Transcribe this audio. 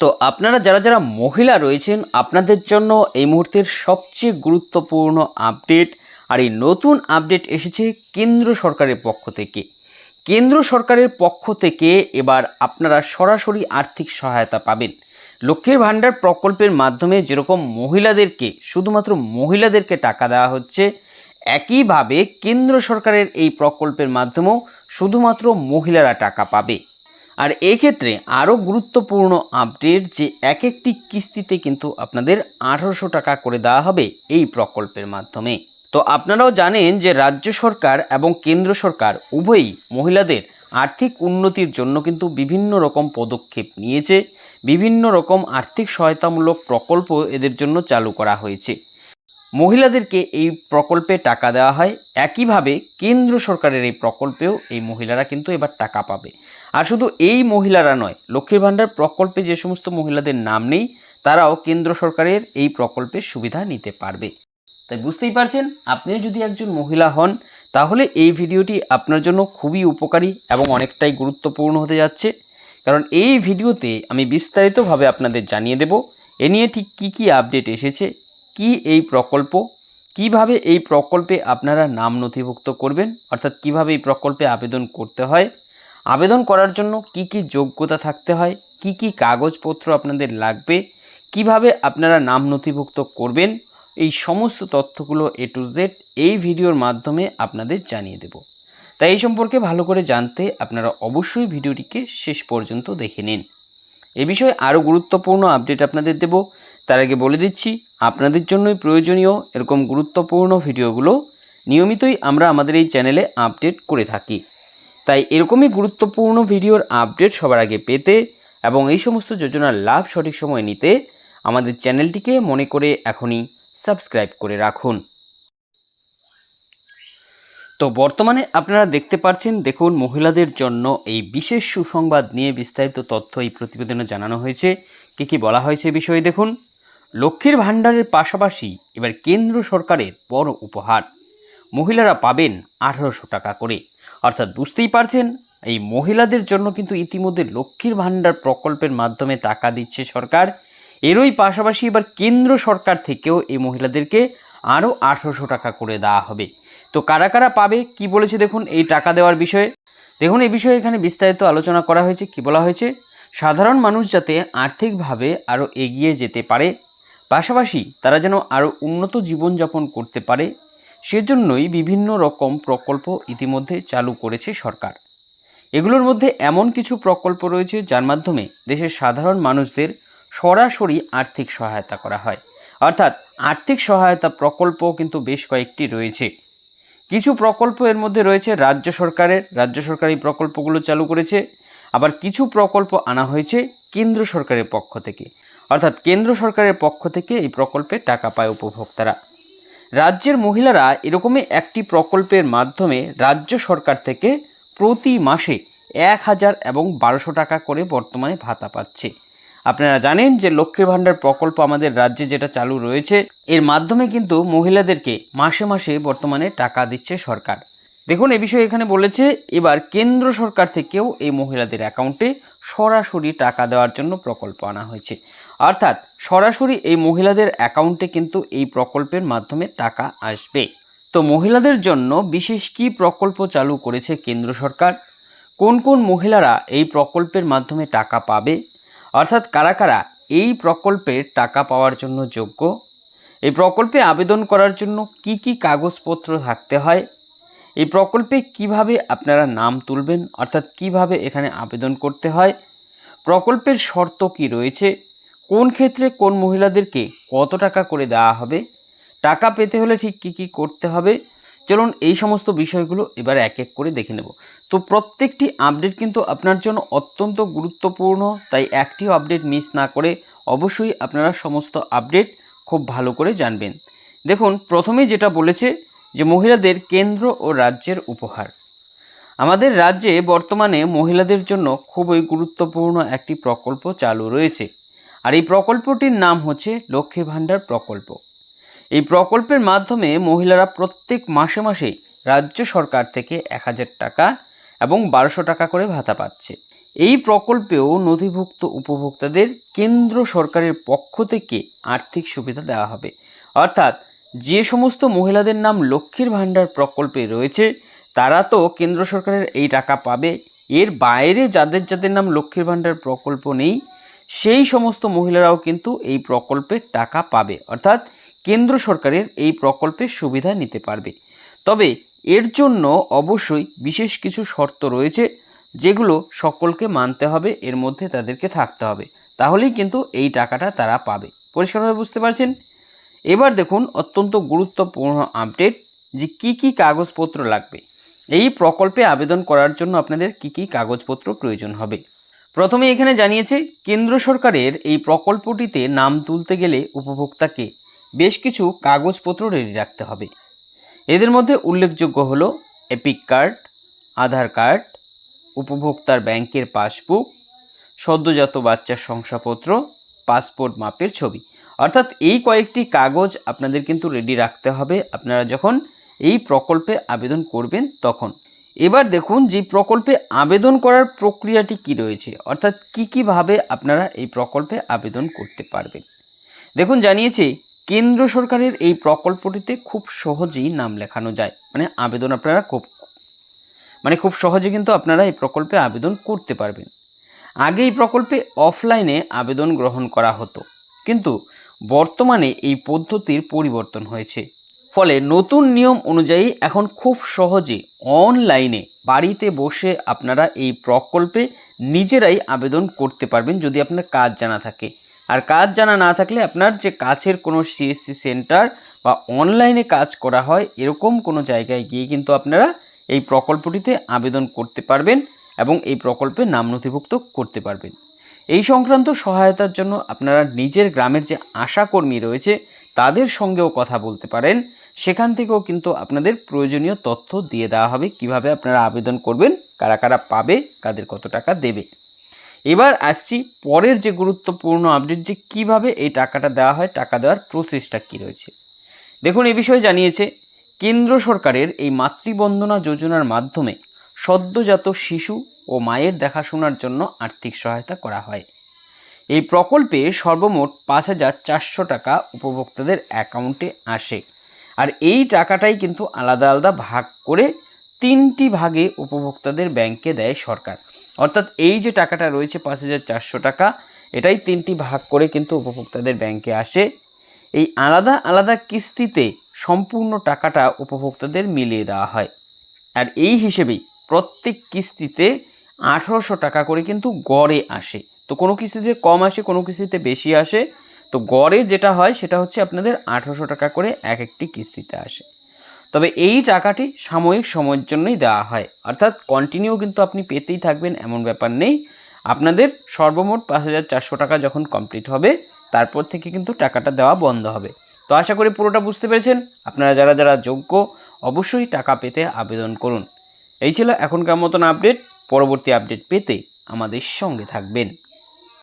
তো আপনারা যারা যারা মহিলা রয়েছেন, আপনাদের জন্য এই মুহূর্তের সবচেয়ে গুরুত্বপূর্ণ আপডেট আর এই নতুন আপডেট এসেছে কেন্দ্র সরকারের পক্ষ থেকে। কেন্দ্র সরকারের পক্ষ থেকে এবার আপনারা সরাসরি আর্থিক সহায়তা পাবেন। লক্ষ্মীর ভাণ্ডার প্রকল্পের মাধ্যমে যেরকম মহিলাদেরকে, শুধুমাত্র মহিলাদেরকে টাকা দেওয়া হচ্ছে, একইভাবে কেন্দ্র সরকারের এই প্রকল্পের মাধ্যমেও শুধুমাত্র মহিলারা টাকা পাবে। আর এই ক্ষেত্রে আরও গুরুত্বপূর্ণ আপডেট যে এক একটি কিস্তিতে কিন্তু আপনাদের আঠারোশো টাকা করে দেওয়া হবে এই প্রকল্পের মাধ্যমে। তো আপনারাও জানেন যে রাজ্য সরকার এবং কেন্দ্র সরকার উভয়ই মহিলাদের আর্থিক উন্নতির জন্য কিন্তু বিভিন্ন রকম পদক্ষেপ নিয়েছে, বিভিন্ন রকম আর্থিক সহায়তামূলক প্রকল্প এদের জন্য চালু করা হয়েছে। মহিলাদেরকে এই প্রকল্পে টাকা দেওয়া হয়। একইভাবে কেন্দ্র সরকারের এই প্রকল্পেও এই মহিলারা কিন্তু এবার টাকা পাবে। আর শুধু এই মহিলারা নয়, লক্ষ্মীর ভাণ্ডার প্রকল্পে যে সমস্ত মহিলাদের নাম নেই, তারাও কেন্দ্র সরকারের এই প্রকল্পের সুবিধা নিতে পারবে। তাই বুঝতেই পারছেন, আপনিও যদি একজন মহিলা হন, তাহলে এই ভিডিওটি আপনার জন্য খুবই উপকারী এবং অনেকটাই গুরুত্বপূর্ণ হতে যাচ্ছে। কারণ এই ভিডিওতে আমি বিস্তারিতভাবে আপনাদের জানিয়ে দেব, এ নিয়ে ঠিক কী কী আপডেট এসেছে, কি এই প্রকল্প, কীভাবে এই প্রকল্পে আপনারা নাম নথিভুক্ত করবেন, অর্থাৎ কীভাবে এই প্রকল্পে আবেদন করতে হয় আবেদন করার জন্য কি কি যোগ্যতা থাকতে হয়, কি কি কাগজপত্র আপনাদের লাগবে, কীভাবে আপনারা নাম নথিভুক্ত করবেন, এই সমস্ত তথ্যগুলো এ টু জেড এই ভিডিওর মাধ্যমে আপনাদের জানিয়ে দেব। তাই এই সম্পর্কে ভালো করে জানতে আপনারা অবশ্যই ভিডিওটিকে শেষ পর্যন্ত দেখে নিন। এ বিষয়ে আরও গুরুত্বপূর্ণ আপডেট আপনাদের দেব। তার আগে বলে দিচ্ছি, আপনাদের জন্যই প্রয়োজনীয় এরকম গুরুত্বপূর্ণ ভিডিওগুলো নিয়মিতই আমরা আমাদের এই চ্যানেলে আপডেট করে থাকি। তাই এরকমই গুরুত্বপূর্ণ ভিডিওর আপডেট সবার আগে পেতে এবং এই সমস্ত যোজনার লাভ সঠিক সময় নিতে আমাদের চ্যানেলটিকে মনে করে এখনই সাবস্ক্রাইব করে রাখুন। তো বর্তমানে আপনারা দেখতে পাচ্ছেন দেখুন মহিলাদের জন্য এই বিশেষ সুসংবাদ নিয়ে বিস্তারিত তথ্য এই প্রতিবেদনে জানানো হয়েছে। কি কি বলা হয়েছে বিষয়ে দেখুন। লক্ষ্মীর ভাণ্ডারের পাশাপাশি এবার কেন্দ্র সরকারের বড় উপহার। মহিলারা পাবেন আঠারোশো টাকা করে। অর্থাৎ বুঝতেই পারছেন, এই মহিলাদের জন্য কিন্তু ইতিমধ্যে লক্ষ্মীর ভাণ্ডার প্রকল্পের মাধ্যমে টাকা দিচ্ছে সরকার। এরই পাশাপাশি এবার কেন্দ্র সরকার থেকেও এই মহিলাদেরকে আরও আঠারোশো টাকা করে দেওয়া হবে। তো কারা কারা পাবে, কি বলেছে দেখুন এই টাকা দেওয়ার বিষয়ে। দেখুন এই বিষয়ে এখানে বিস্তারিত আলোচনা করা হয়েছে, কি বলা হয়েছে? সাধারণ মানুষ যাতে আর্থিকভাবে আরও এগিয়ে যেতে পারে, পাশাপাশি তারা যেন আরও উন্নত জীবনযাপন করতে পারে সেজন্যই বিভিন্ন রকম প্রকল্প ইতিমধ্যে চালু করেছে সরকার। এগুলোর মধ্যে এমন কিছু প্রকল্প রয়েছে যার মাধ্যমে দেশের সাধারণ মানুষদের সরাসরি আর্থিক সহায়তা করা হয়। অর্থাৎ আর্থিক সহায়তা প্রকল্প কিন্তু বেশ কয়েকটি রয়েছে। কিছু প্রকল্প এর মধ্যে রয়েছে রাজ্য সরকারের। রাজ্য সরকার এই প্রকল্পগুলো চালু করেছে। আবার কিছু প্রকল্প আনা হয়েছে কেন্দ্র সরকারের পক্ষ থেকে। অর্থাৎ কেন্দ্র সরকারের পক্ষ থেকে এই প্রকল্পে টাকা পায় উপভোক্তারা। রাজ্যের মহিলারা এরকমই একটি প্রকল্পের মাধ্যমে রাজ্য সরকার থেকে প্রতি মাসে এক হাজার এবং বারোশো টাকা করে বর্তমানে ভাতা পাচ্ছে। আপনারা জানেন যে লক্ষ্মীর ভাণ্ডার প্রকল্প আমাদের রাজ্যে যেটা চালু রয়েছে, এর মাধ্যমে কিন্তু মহিলাদেরকে মাসে মাসে বর্তমানে টাকা দিচ্ছে সরকার। দেখুন, এ বিষয়ে এখানে বলেছে, এবার কেন্দ্র সরকার থেকেও এই মহিলাদের অ্যাকাউন্টে সরাসরি টাকা দেওয়ার জন্য প্রকল্প আনা হয়েছে। অর্থাৎ, সরাসরি এই মহিলাদের অ্যাকাউন্টে কিন্তু এই প্রকল্পের মাধ্যমে টাকা আসবে। তো মহিলাদের জন্য বিশেষ কি প্রকল্প চালু করেছে কেন্দ্র সরকার? কোন কোন মহিলারা এই প্রকল্পের মাধ্যমে টাকা পাবে? অর্থাৎ, কারা কারা এই প্রকল্পের টাকা পাওয়ার জন্য যোগ্য? এই প্রকল্পে আবেদন করার জন্য কি কি কাগজপত্র থাকতে হয়? এই প্রকল্পে কীভাবে আপনারা নাম তুলবেন, অর্থাৎ কীভাবে এখানে আবেদন করতে হয়, প্রকল্পের শর্ত কি রয়েছে, কোন ক্ষেত্রে কোন মহিলাদেরকে কত টাকা করে দেওয়া হবে, টাকা পেতে হলে ঠিক কী কী করতে হবে, চলুন এই সমস্ত বিষয়গুলো এবার এক এক করে দেখে নেব। তো প্রত্যেকটি আপডেট কিন্তু আপনার জন্য অত্যন্ত গুরুত্বপূর্ণ, তাই একটিও আপডেট মিস না করে অবশ্যই আপনারা সমস্ত আপডেট খুব ভালো করে জানবেন। দেখুন প্রথমে যেটা বলেছে যে মহিলাদের কেন্দ্র ও রাজ্যের উপহার। আমাদের রাজ্যে বর্তমানে মহিলাদের জন্য খুবই গুরুত্বপূর্ণ একটি প্রকল্প চালু রয়েছে। আর এই প্রকল্পটির নাম হচ্ছে লক্ষ্মী ভাণ্ডার প্রকল্প। এই প্রকল্পের মাধ্যমে মহিলারা প্রত্যেক মাসে মাসে রাজ্য সরকার থেকে এক হাজার টাকা এবং বারোশো টাকা করে ভাতা পাচ্ছে। এই প্রকল্পেও নথিভুক্ত উপভোক্তাদের কেন্দ্র সরকারের পক্ষ থেকে আর্থিক সুবিধা দেওয়া হবে। অর্থাৎ যে সমস্ত মহিলাদের নাম লক্ষ্মীর ভাণ্ডার প্রকল্পে রয়েছে, তারা তো কেন্দ্র সরকারের এই টাকা পাবে। এর বাইরে যাদের যাদের নাম লক্ষ্মীর ভাণ্ডার প্রকল্প নেই, সেই সমস্ত মহিলারাও কিন্তু এই প্রকল্পের টাকা পাবে। অর্থাৎ কেন্দ্র সরকারের এই প্রকল্পের সুবিধা নিতে পারবে। তবে এর জন্য অবশ্যই বিশেষ কিছু শর্ত রয়েছে, যেগুলো সকলকে মানতে হবে, এর মধ্যে তাদেরকে থাকতে হবে। তাহলেই কিন্তু এই টাকাটা তারা পাবে। পরিষ্কারভাবে বুঝতে পারছেন? এবার দেখুন অত্যন্ত গুরুত্বপূর্ণ আপডেট যে কি কি কাগজপত্র লাগবে। এই প্রকল্পে আবেদন করার জন্য আপনাদের কি কি কাগজপত্র প্রয়োজন হবে। প্রথমে এখানে জানিয়েছে, কেন্দ্র সরকারের এই প্রকল্পটিতে নাম তুলতে গেলে উপভোক্তাকে বেশ কিছু কাগজপত্র রেডি রাখতে হবে। এদের মধ্যে উল্লেখযোগ্য হল এপিক কার্ড আধার কার্ড উপভোক্তার ব্যাংকের পাসবুক, সদ্যজাত বাচ্চার শংসাপত্র, পাসপোর্ট মাপের ছবি। অর্থাৎ এই কয়েকটি কাগজ আপনাদের কিন্তু রেডি রাখতে হবে। আপনারা যখন এই প্রকল্পে আবেদন করবেন তখন। এবার দেখুন যে প্রকল্পে আবেদন করার প্রক্রিয়াটি কি রয়েছে। অর্থাৎ কি কীভাবে আপনারা এই প্রকল্পে আবেদন করতে পারবেন। দেখুন জানিয়েছে, কেন্দ্র সরকারের এই প্রকল্পটিতে খুব সহজেই নাম লেখানো যায়। মানে আবেদন আপনারা খুব মানে খুব সহজে কিন্তু আপনারা এই প্রকল্পে আবেদন করতে পারবেন। আগে এই প্রকল্পে অফলাইনে আবেদন গ্রহণ করা হতো। কিন্তু বর্তমানে এই পদ্ধতির পরিবর্তন হয়েছে। ফলে নতুন নিয়ম অনুযায়ী এখন খুব সহজে অনলাইনে বাড়িতে বসে আপনারা এই প্রকল্পে নিজেরাই আবেদন করতে পারবেন যদি আপনার কাজ জানা থাকে। আর কাজ জানা না থাকলে আপনার যে কাছের কোনো সিএসসি সেন্টার বা অনলাইনে কাজ করা হয়, এরকম কোনো জায়গায় গিয়ে কিন্তু আপনারা এই প্রকল্পটিতে আবেদন করতে পারবেন এবং এই প্রকল্পে নাম নথিভুক্ত করতে পারবেন। এই সংক্রান্ত সহায়তার জন্য আপনারা নিজের গ্রামের যে আশাকর্মী রয়েছে, তাদের সঙ্গেও কথা বলতে পারেন। সেখান থেকেও কিন্তু আপনাদের প্রয়োজনীয় তথ্য দিয়ে দেওয়া হবে, কীভাবে আপনারা আবেদন করবেন, কারা কারা পাবে, কাদের কত টাকা দেবে। এবার আসছি পরের যে গুরুত্বপূর্ণ আপডেট যে কীভাবে এই টাকাটা দেওয়া হয়, টাকা দেওয়ার প্রসেসটা কী রয়েছে। দেখুন, এ বিষয়ে জানিয়েছে, কেন্দ্র সরকারের এই মাতৃবন্দনা যোজনার মাধ্যমে সদ্যজাত শিশু ও মায়ের দেখাশোনার জন্য আর্থিক সহায়তা করা হয়। এই প্রকল্পে সর্বমোট পাঁচ হাজার চারশো টাকা উপভোক্তাদের অ্যাকাউন্টে আসে। আর এই টাকাটাই কিন্তু আলাদা আলাদা ভাগ করে তিনটি ভাগে উপভোক্তাদের ব্যাংকে দেয় সরকার। অর্থাৎ এই যে টাকাটা রয়েছে পাঁচ হাজার চারশো টাকা, এটাই তিনটি ভাগ করে কিন্তু উপভোক্তাদের ব্যাংকে আসে। এই আলাদা আলাদা কিস্তিতে সম্পূর্ণ টাকাটা উপভোক্তাদের মিলিয়ে দেওয়া হয়। আর এই হিসেবেই প্রত্যেক কিস্তিতে আঠেরোশো টাকা করে কিন্তু গড়ে আসে। তো কোনো কিস্তিতে কম আসে, কোনো কিস্তিতে বেশি আসে। তো গড়ে যেটা হয়, সেটা হচ্ছে আপনাদের আঠেরোশো টাকা করে এক একটি কিস্তিতে আসে। তবে এই টাকাটি সাময়িক সময়ের জন্যই দেওয়া হয়। অর্থাৎ কন্টিনিউ কিন্তু আপনি পেতেই থাকবেন, এমন ব্যাপার নেই। আপনাদের সর্বমোট পাঁচ হাজার চারশো টাকা যখন কমপ্লিট হবে, তারপর থেকে কিন্তু টাকাটা দেওয়া বন্ধ হবে। তো আশা করি পুরোটা বুঝতে পেরেছেন। আপনারা যারা যারা যোগ্য, অবশ্যই টাকা পেতে আবেদন করুন। এই ছিল এখনকার মতন আপডেট পরবর্তী আপডেট পেতে আমাদের সঙ্গে থাকবেন।